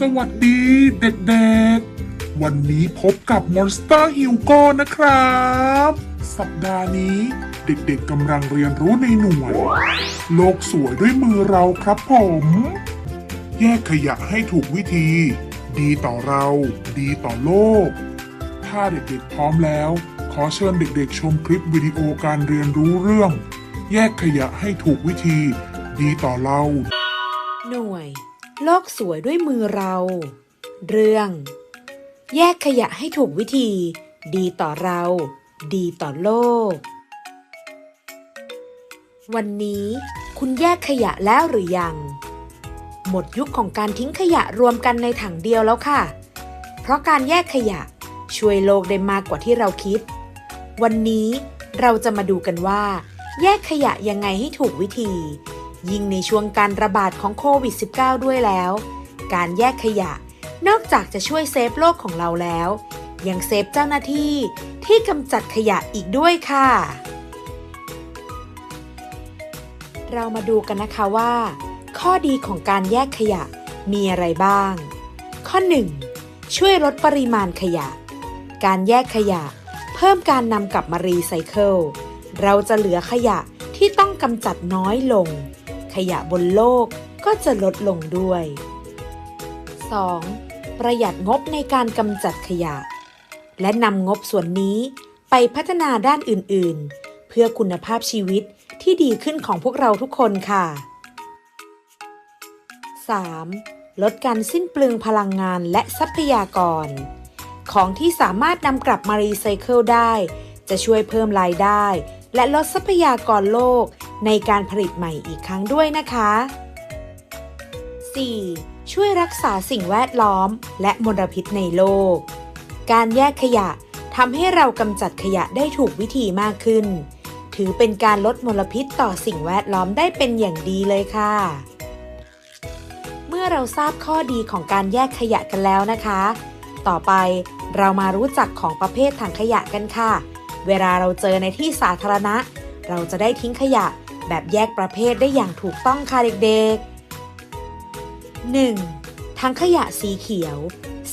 สวัสดีเด็กๆ วันนี้พบกับ Monster h u g o นะครับ สัปดาห์นี้เด็กๆกำลังเรียนรู้ในหน่วย โลกสวยด้วยมือเราครับผม แยกขยะให้ถูกวิธี ดีต่อเรา ดีต่อโลก ถ้าเด็กๆพร้อมแล้ว ขอเชิญเด็กๆ ชมคลิปวิดีโอการเรียนรู้เรื่อง แยกขยะให้ถูกวิธี ดีต่อเรา โลกสวยด้วยมือเรา เรื่อง แยกขยะให้ถูกวิธี ดีต่อเรา ดีต่อโลก วันนี้คุณแยกขยะแล้วหรือยัง หมดยุคของการทิ้งขยะรวมกันในถังเดียวแล้วค่ะ เพราะการแยกขยะช่วยโลกได้มากกว่าที่เราคิด วันนี้เราจะมาดูกันว่า แยกขยะยังไงให้ถูกวิธี ยิ่งในช่วงการระบาดของโควิด -19 ด้วยแล้ว การแยกขยะ นอกจากจะช่วยเซฟโลกของเราแล้ว ยังเซฟเจ้าหน้าที่ที่กำจัดขยะอีกด้วยค่ะ เรามาดูกันนะคะว่า ข้อดีของการแยกขยะมีอะไรบ้าง ข้อ 1. ช่วยลดปริมาณขยะ การแยกขยะ เพิ่มการนำกลับมารีไซเคิลเราจะเหลือขยะที่ต้องกำจัดน้อยลง ขยะบนโลกก็จะลดลงด้วย 2. ประหยัดงบในการกำจัดขยะ และนำงบส่วนนี้ไปพัฒนาด้านอื่นๆ เพื่อคุณภาพชีวิตที่ดีขึ้นของพวกเราทุกคนค่ะ 3. ลดการสิ้นเปลืองพลังงานและทรัพยากร ของที่สามารถนำกลับมารีไซเคิลได้ จะช่วยเพิ่มรายได้ และลดทรัพยากรโลกในการผลิตใหม่อีกครั้งด้วยนะคะ 4. ช่วยรักษาสิ่งแวดล้อมและมลพิษในโลก การแยกขยะทำให้เรากำจัดขยะได้ถูกวิธีมากขึ้น ถือเป็นการลดมลพิษต่อสิ่งแวดล้อมได้เป็นอย่างดีเลยค่ะ เมื่อเราทราบข้อดีของการแยกขยะกันแล้วนะคะ ต่อไปเรามารู้จักของประเภทถังขยะกันค่ะ เวลาเราเจอในที่สาธารณะ เราจะได้ทิ้งขยะแบบแยกประเภทได้อย่างถูกต้องค่ะเด็กๆ 1. ถังขยะสีเขียว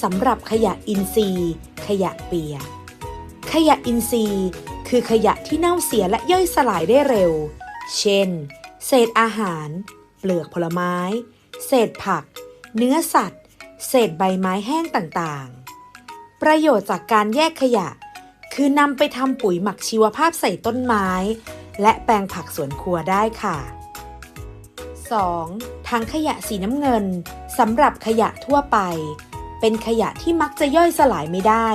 สำหรับขยะอินทรีย์ ขยะเปียก ขยะอินทรีย์ คือขยะที่เน่าเสียและย่อยสลายได้เร็ว เช่น เศษอาหาร เปลือกผลไม้ เศษผัก เนื้อสัตว์ เศษใบไม้แห้งต่างๆ ประโยชน์จากการแยกขยะ คือนำไปทำปุ๋ยหมักชีวภาพใส่ต้นไม้ และแปลงผักสวนครัวได้ค่ะ 2. ถังขยะสีน้ำเงินสำหรับขยะทั่วไป เป็นขยะที่มักจะย่อยสลายไม่ได้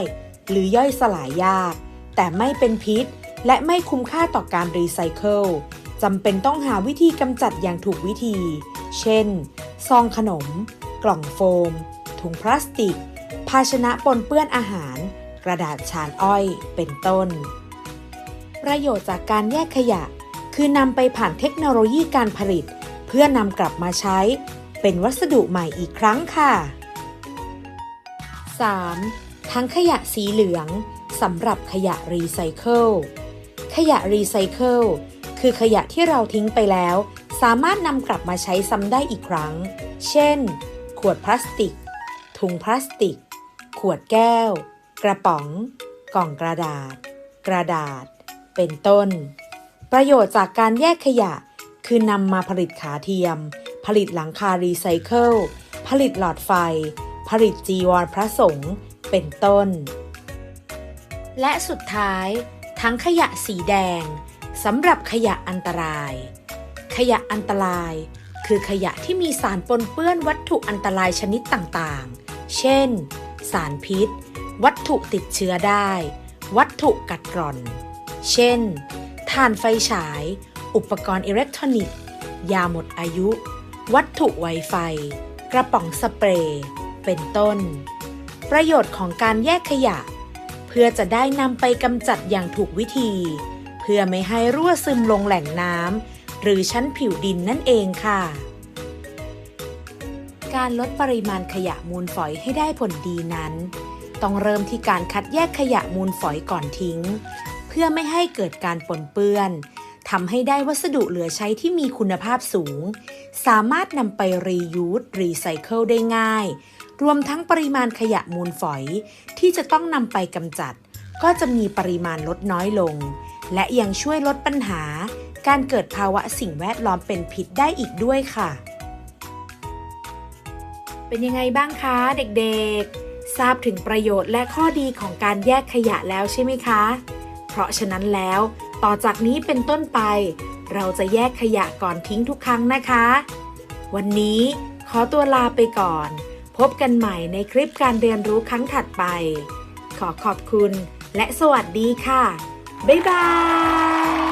หรือย่อยสลายยาก แต่ไม่เป็นพิษ และไม่คุ้มค่าต่อการรีไซเคิลจำเป็นต้องหาวิธีกำจัดอย่างถูกวิธี เช่น ซองขนม กล่องโฟม ถุงพลาสติก ภาชนะปนเปื้อนอาหาร กระดาษชานอ้อยเป็นต้น ประโยชน์จากการแยกขยะ คือนำไปผ่านเทคโนโลยีการผลิต เพื่อนำกลับมาใช้ เป็นวัสดุใหม่อีกครั้งค่ะ 3. ทั้งขยะสีเหลืองสำหรับขยะรีไซเคิล ขยะรีไซเคิลคือขยะที่เราทิ้งไปแล้ว สามารถนำกลับมาใช้ซ้ำได้อีกครั้ง เช่น ขวดพลาสติก ถุงพลาสติก ขวดแก้ว กระป๋อง กล่องกระดาษ กระดาษ เป็นต้น ประโยชน์จากการแยกขยะ คือนำมาผลิตขาเทียม ผลิตหลังคารีไซเคิล ผลิตหลอดไฟ ผลิตจีวรพระสงฆ์เป็นต้น และสุดท้าย ทั้งขยะสีแดงสำหรับขยะอันตราย ขยะอันตราย คือขยะที่มีสารปนเปื้อนวัตถุอันตรายชนิดต่างๆ เช่น สารพิษ วัตถุติดเชื้อได้ วัตถุกัดกร่อน เช่นถ่านไฟฉาย อุปกรณ์อิเล็กทรอนิกส์ ยาหมดอายุ วัตถุไวไฟ กระป๋องสเปรย์ เป็นต้น ประโยชน์ของการแยกขยะ เพื่อจะได้นำไปกำจัดอย่างถูกวิธี เพื่อไม่ให้รั่วซึมลงแหล่งน้ำหรือชั้นผิวดินนั่นเองค่ะ การลดปริมาณขยะมูลฝอยให้ได้ผลดีนั้น ต้องเริ่มที่การคัดแยกขยะมูลฝอยก่อนทิ้ง เพื่อไม่ให้เกิดการปนเปื้อนทำให้ได้วัสดุเหลือใช้ที่มีคุณภาพสูง สามารถนำไปรียูสรีไซเคิลได้ง่าย รวมทั้งปริมาณขยะมูลฝอย ที่จะต้องนำไปกำจัด ก็จะมีปริมาณลดน้อยลง และยังช่วยลดปัญหา การเกิดภาวะสิ่งแวดล้อมเป็นพิษได้อีกด้วยค่ะ เป็นยังไงบ้างคะเด็กๆ ทราบถึงประโยชน์และข้อดีของการแยกขยะแล้วใช่ไหมคะ เพราะฉะนั้นแล้ว ต่อจากนี้เป็นต้นไป เราจะแยกขยะก่อนทิ้งทุกครั้งนะคะ วันนี้ขอตัวลาไปก่อน พบกันใหม่ในคลิปการเรียนรู้ครั้งถัดไป ขอขอบคุณและสวัสดีค่ะ บ๊ายบาย